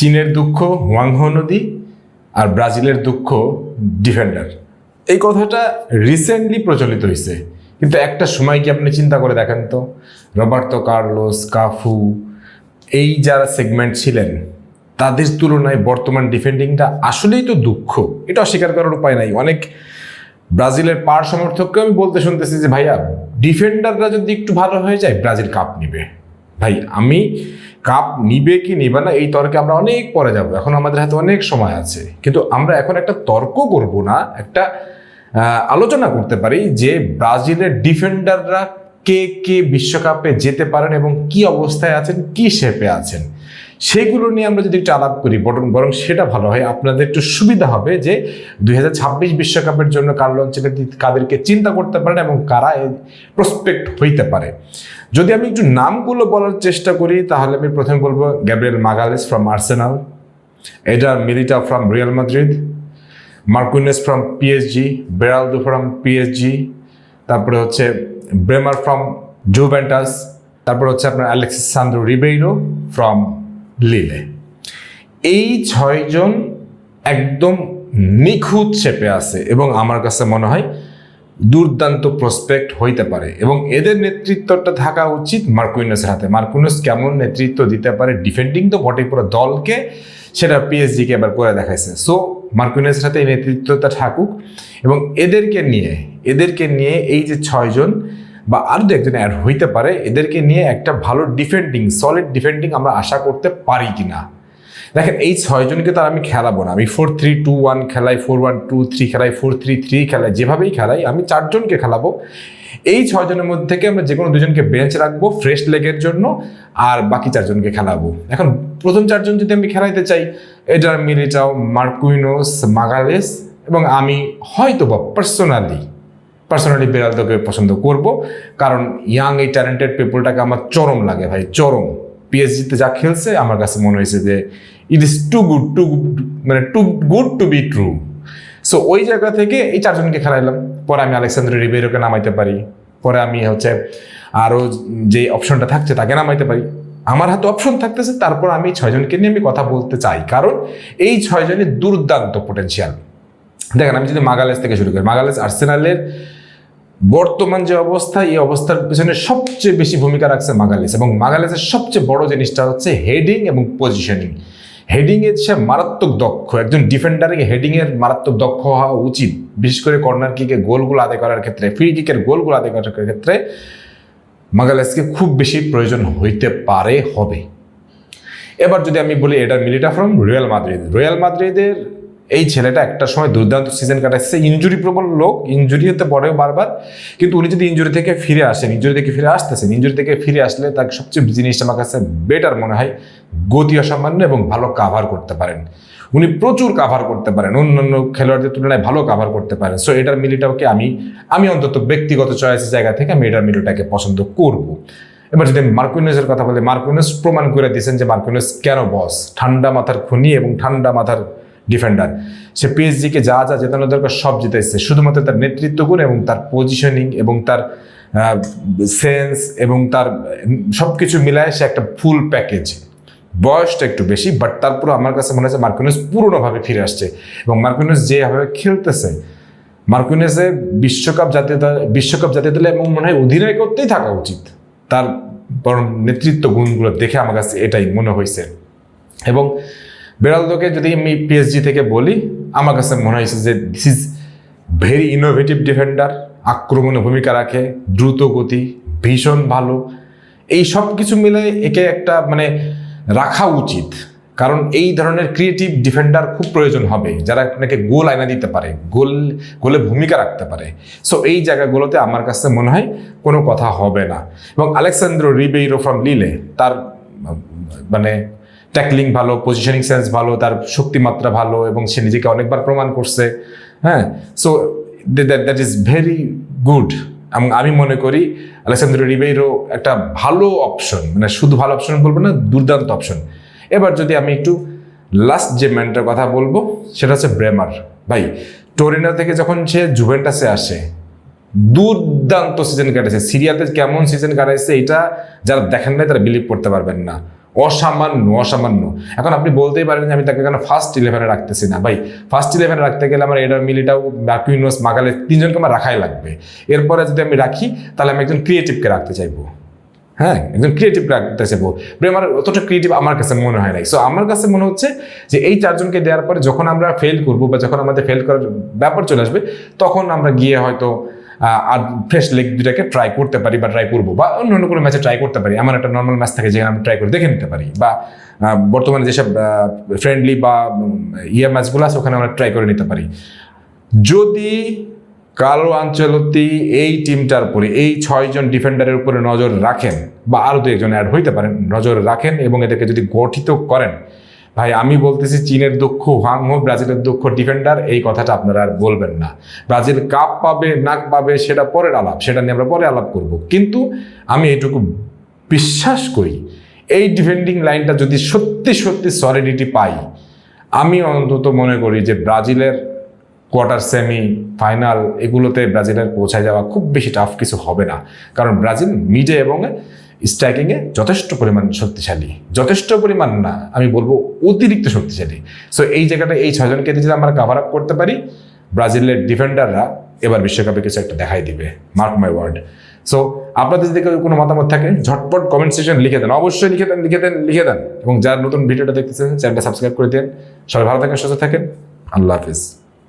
চীনের দুঃখ ওয়াংহো নদী আর ব্রাজিলের দুঃখ, ডিফেন্ডার। এই কথাটা রিসেন্টলি প্রচলিত হয়েছে কিন্তু একটা সময় কি আপনি চিন্তা করে দেখেন তো? রবার্তো কার্লোস, কাফু, এই যারা সেগমেন্ট ছিলেন, তাদের তুলনায় বর্তমান ডিফেন্ডিংটা আসলেই তো দুঃখ। এটা অস্বীকার করার উপায় নাই। অনেক ব্রাজিলের পার সমর্থককে আমি বলতে শুনতেছি যে, ভাইয়া ডিফেন্ডাররা যদি একটু ভালো হয়ে যায়, ব্রাজিল কাপ নিবে। ভাই, আমি কাপ নিবে কি নিবে না, এই তর্কে আমরা অনেক পরে যাব। এখন আমাদের হাতে অনেক সময় আছে। কিন্তু আমরা এখন একটা তর্ক করব না, একটা আলোচনা করতে পারি যে ব্রাজিলের ডিফেন্ডাররা কে কে বিশ্বকাপে যেতে পারেন এবং কি অবস্থায় আছেন, কি শেপে আছেন। সেগুলো নিয়ে আমরা যদি একটু আলাপ করি, বরং বরং সেটা ভালো হয়। আপনাদের একটু সুবিধা হবে যে দুই বিশ্বকাপের জন্য কার্লো অঞ্চলেতি কাদেরকে চিন্তা করতে পারেন এবং কারা প্রসপেক্ট হইতে পারে। যদি আমি একটু নামগুলো বলার চেষ্টা করি, তাহলে আমি প্রথমে বলব Gabriel Magalhaes from Arsenal Eder Militao from Real Madrid Marquinhos from PSG Beraldo from PSG তারপরে হচ্ছে ব্রেমার ফ্রম জুভেন্টাস, তারপরে হচ্ছে আপনার অ্যালেক্সিস সান্দ্রো রিবেইরো ফ্রম লিলে। এই ছয়জন একদম নিখুঁত শেপে আছে এবং আমার কাছে মনে হয় দুর্দান্ত প্রসপেক্ট হইতে পারে এবং এদের নেতৃত্বটা থাকা উচিত মার্কুইনাসের হাতে। মার্কুইনাস কেমন নেতৃত্ব দিতে পারে? ডিফেন্ডিং তো বটে পুরো দলকে, সেটা পিএসজিকে এবার করে দেখাইছে। সো মার্কুইনাসের হাতে এই নেতৃত্বটা থাকুক এবং এদেরকে নিয়ে এদেরকে নিয়ে এই যে ছয়জন বা আরও দু একজন অ্যাড হইতে পারে, এদেরকে নিয়ে একটা ভালো ডিফেন্ডিং সলিড ডিফেন্ডিং আমরা আশা করতে পারি কি না দেখেন, এই ছয়জনকে তো আর আমি খেলাবো না। আমি ফোর থ্রি টু ওয়ান খেলাই ফোর ওয়ান টু থ্রি খেলাই ফোর থ্রি থ্রি খেলাই, যেভাবেই খেলাই, আমি চারজনকে খেলাবো। এই ছয়জনের মধ্যে থেকে আমরা যে কোনো দুজনকে বেঞ্চ রাখব ফ্রেশ লেগের জন্য, আর বাকি চারজনকে খেলাবো। এখন প্রথম চারজন যদি আমি খেলাইতে চাই, এডার মিলিটাও, মার্কুইনোস, মাগালেস, এবং আমি হয়তো বা পার্সোনালি পার্সোনালি বেরালদোকে পছন্দ করব। কারণ ইয়াং এই ট্যালেন্টেড পিপলটাকে আমার চরম লাগে ভাই, চরম। পিএসজিতে যা খেলছে, আমার কাছে মনে হয়েছে যে it is too good to মানে too good to be true so ওই জায়গা থেকে এই চারজনকে খেলাইলাম। পরে আমি আলেকসান্দ্র রিবেরোকে নামাইতে পারি। পরে আমি হচ্ছে আরও যে অপশনটা থাকছে, তাকে নামাইতে পারি। আমার হাতে অপশন থাকতেছে, তারপর আমি ছয়জনকে নিয়ে আমি কথা বলতে চাই। কারণ এই ছয়জনের দুর্দান্ত পোটেনশিয়াল দেখেন, আমি যদি মাগালেস থেকে শুরু করি, মাগালেস আর্সেনালের বর্তমান যে অবস্থা, এই অবস্থার পিছনে সবচেয়ে বেশি ভূমিকা রাখছে মাগালেস এবং মাগালেসের সবচেয়ে বড় জিনিসটা হচ্ছে হেডিং এবং পজিশনিং হেডিংয়ে সে মারাত্মক দক্ষ, একজন ডিফেন্ডারে হেডিংয়ের মারাত্মক দক্ষ হওয়া উচিত। বিশেষ করে কর্নার কিকে গোলগুলো আদায় করার ক্ষেত্রে ফ্রি কিকের গোলগুলো আদায় করার ক্ষেত্রে মাগালেসকে খুব বেশি প্রয়োজন হইতে পারে, হবে। এবার যদি আমি বলি, এটা মিলিটা ফ্রম রিয়াল মাদ্রিদ রিয়াল মাদ্রিদের এই ছেলেটা একটা সময় দুর্দান্ত সিজন কাটাচ্ছে ইঞ্জুরি প্রবল লোক ইঞ্জুরি হতে পড়েও বারবার। কিন্তু উনি যদি ইঞ্জুরি থেকে ফিরে আসেন ইঞ্জুরি থেকে ফিরে আসতেছেন ইঞ্জুরি থেকে ফিরে আসলে তার সবচেয়ে জিনিসটা আমার কাছে বেটার মনে হয়, গতি অসামান্য এবং ভালো কাভার করতে পারেন। উনি প্রচুর কাভার করতে পারেন, অন্যান্য খেলোয়াড়দের তুলনায় ভালো কাভার করতে পারেন। সো এটার মিলিটাকে আমি আমি অন্তত ব্যক্তিগত চয়েসের জায়গা থেকে আমি এটার মিলিটাকে পছন্দ করব। এবার যদি মার্কুইনেসের কথা বলি, মার্কুইনেস প্রমাণ করে দিয়েছেন যে মার্কুইনেস কেন বস ঠান্ডা মাথার খুনি এবং ঠান্ডা মাথার ডিফেন্ডার সে পিএসজিকে যা যা জেতানো দরকার সব জিতেছে। শুধুমাত্র তার নেতৃত্ব গুণ এবং তার পজিশনিং এবং তার সেন্স এবং তার সব কিছু মিলায় সে একটা ফুল প্যাকেজ বয়সটা একটু বেশি বাট তারপর আমার কাছে মনে হচ্ছে মার্কুইনেস পুরোনোভাবে ফিরে আসছে। এবং মার্কুইনেস যেভাবে খেলতেছে, মার্কুইনেসে বিশ্বকাপ জাতীয় দল- বিশ্বকাপ জাতীয় দলে এবং মনে হয় অধিনায়ক করতেই থাকা উচিত। তার বরং নেতৃত্ব গুণগুলো দেখে আমার কাছে এটাই মনে হয়েছে। এবং বেরালদোকে যদি আমি পিএসজি থেকে বলি, আমার কাছে মনে হয়েছে যে this is very innovative defender আক্রমণে ভূমিকা রাখে, দ্রুত গতি, ভীষণ ভালো। এই সব কিছু মিলে একে একটা মানে রাখা উচিত। কারণ এই ধরনের ক্রিয়েটিভ ডিফেন্ডার খুব প্রয়োজন হবে, যারা আপনাকে গোল আয়না দিতে পারে, গোল, গোলে ভূমিকা রাখতে পারে। সো এই জায়গাগুলোতে আমার কাছে মনে হয় কোনো কথা হবে না। এবং আলেকসান্দ্র রিবেইরো ফ্রম লিলে, তার মানে ট্যাকলিং ভালো পজিশনিং সেন্স ভালো, তার শক্তিমাত্রা ভালো এবং সে নিজেকে অনেকবার প্রমাণ করছে হ্যাঁ? So that that is very good এবং আমি মনে করি আলেকসান্দ্র রিবেইরো একটা ভালো অপশন মানে শুধু ভালো অপশন বলব না, দুর্দান্ত অপশন এবার যদি আমি একটু লাস্ট যে ম্যানটার কথা বলব, সেটা হচ্ছে ব্রেমার ভাই টোরিনা থেকে যখন সে জুভেন্টাসে আসে, দুর্দান্ত সিজন কাটাইছে। সিরিয়াতে কেমন সিজন কাটাইছে, এটা যারা দেখেন নাই, তারা বিলিভ করতে পারবেন না। অসামান্য অসামান্য। এখন আপনি বলতেই পারেন যে আমি তাকে কেন ফার্স্ট ইলেভেনে রাখতেছি না। ভাই ফার্স্ট ইলেভেনে রাখতে গেলে আমার এডার মিলিটাও ম্যাকুইনোস মাগালে তিনজনকে আমার রাখাই লাগবে। এরপরে যদি আমি রাখি, তাহলে আমি একজন ক্রিয়েটিভকে রাখতে চাইব। হ্যাঁ একজন ক্রিয়েটিভ রাখতে চাইব। আমার অতটা ক্রিয়েটিভ আমার কাছে মনে হয় নাই। সো আমার কাছে মনে হচ্ছে যে এই চারজনকে দেওয়ার পরে যখন আমরা ফেল করব বা যখন আমাদের ফেল করার ব্যাপার চলে আসবে, তখন আমরা গিয়ে হয়তো আর ফ্রেশ লেগ দুটাকে ট্রাই করতে পারি বা ট্রাই করব বা অন্য অন্য কোনো ম্যাচে ট্রাই করতে পারি। আমার একটা নর্মাল ম্যাচ থাকে যেখানে আমরা ট্রাই করে দেখে নিতে পারি বা বর্তমানে যেসব ফ্রেন্ডলি বা ইয়ে ম্যাচগুলো আছে, ওখানে আমরা ট্রাই করে নিতে পারি। যদি কালো আঞ্চলতি এই টিমটার উপরে, এই ছয়জন ডিফেন্ডারের উপরে নজর রাখেন বা আরও দু একজন অ্যাড হইতে পারেন, নজর রাখেন এবং এদেরকে যদি গঠিত করেন ভাই, আমি বলতেছি চীনের দক্ষ হাংহো ব্রাজিলের দক্ষ ডিফেন্ডার, এই কথাটা আপনারা আর বলবেন না। ব্রাজিল কাপ পাবে, নাক পাবে, সেটা পরের আলাপ, সেটা নিয়ে আমরা পরে আলাপ করব। কিন্তু আমি এটুকু বিশ্বাস করি, এই ডিফেন্ডিং লাইনটা যদি সত্যি সত্যি সলিডিটি পাই, আমি অন্তত মনে করি যে ব্রাজিলের কোয়ার্টার সেমি ফাইনাল এগুলোতে ব্রাজিলের পৌঁছায় যাওয়া খুব বেশি টাফ কিছু হবে না। কারণ ব্রাজিল মিডে এবং স্ট্রাইকিংয়ে যথেষ্ট পরিমাণ শক্তিশালী। যথেষ্ট পরিমাণ না, আমি বলব অতিরিক্ত শক্তিশালী। সো এই জায়গাটা এই ছয়জনকে যদি আমরা কাভার আপ করতে পারি, ব্রাজিলের ডিফেন্ডাররা এবার বিশ্বকাপে কিছু একটা দেখাই দিবে। মার্ক মাই ওয়ার্ড সো আপনাদের যদি কেউ কোনো মতামত থাকে, ঝটপট কমেন্ট সেকশন লিখে দেন। অবশ্যই লিখে দেন লিখে দেন লিখে দেন। এবং যারা নতুন ভিডিওটা দেখতেছেন চ্যানেলটা সাবস্ক্রাইব করে দেন। সবাই ভালো থাকেন, সুস্থ থাকেন। আল্লাহ হাফিজ।